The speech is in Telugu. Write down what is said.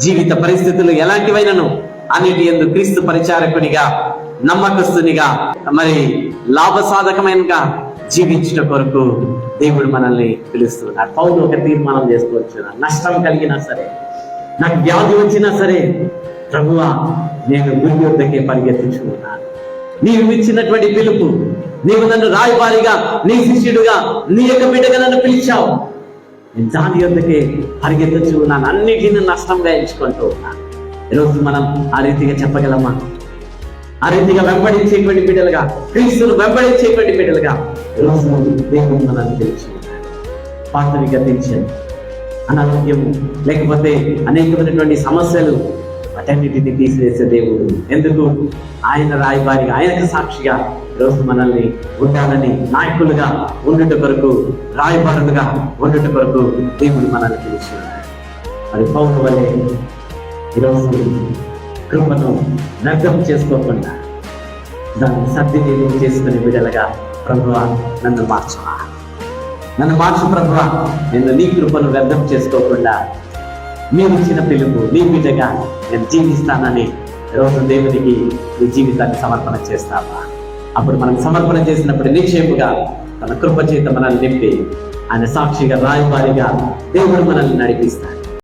జీవిత పరిస్థితులు ఎలాంటివైనను అన్నిటి ఎందు క్రీస్తు పరిచారకునిగా నమ్మకస్తునిగా మరి లాభసాధకమైనగా జీవించట కొరకు దేవుడు మనల్ని పిలుస్తున్నాడు. పౌరులు ఒక తీర్మానం చేసుకోవచ్చు నష్టం కలిగినా సరే నాకు వ్యాధి వచ్చినా సరే ప్రభువా నేను గురి వద్దకే పరిగెత్తించుకున్నాను నీవు ఇచ్చినటువంటి పిలుపు నీవు నన్ను రాయబారిగా నీ శిష్యుడుగా నీ యొక్క బిడ్డగా నన్ను పిలిచావు. దాని యొద్దకే పరిగెత్తచ్చు ఉన్నాను అన్నిటిని నష్టంగా ఎంచుకుంటూ ఉన్నాను. ఈరోజు మనం ఆ రీతిగా చెప్పగలమా? ఆ రీతిగా వెంబడించేటువంటి బిడ్డలుగా క్రీస్తును వెంబడించేటువంటి బిడ్డలుగా ఈరోజు దేవుడు మనల్ని తెలుసు పాత్రని గతించండి అనారోగ్యం లేకపోతే అనేకమైనటువంటి సమస్యలు వాటన్నిటిని తీసివేసే దేవుడు. ఎందుకు? ఆయన రాయబారిగా ఆయనకు సాక్షిగా ఈరోజు మనల్ని ఉండాలని నాయకులుగా ఉండుట కొరకు రాయబారులుగా ఉండుట కొరకు దేవుడు మనల్ని పిలిచి అది మరి పౌరు వలె ఈరోజు కృపను వ్యర్థం చేసుకోకుండా దాన్ని సద్వినియోగం చేసుకునే బిడ్డలుగా ప్రభువ నన్ను మార్చవా? నన్ను మార్చు ప్రభువ. నేను నీ కృపను వ్యర్థం చేసుకోకుండా మీరు ఇచ్చిన పిలుపు నీ బిడ్డగా నేను జీవిస్తానని రోజు దేవునికి నీ జీవితాన్ని సమర్పణ చేస్తావా అప్పుడు మనం సమర్పణ చేసినప్పుడు నిక్షేపుగా తన కృప చేత మనల్ని నింపి ఆయన సాక్షిగా రాయబారిగా దేవుడు మనల్ని నడిపిస్తాడు.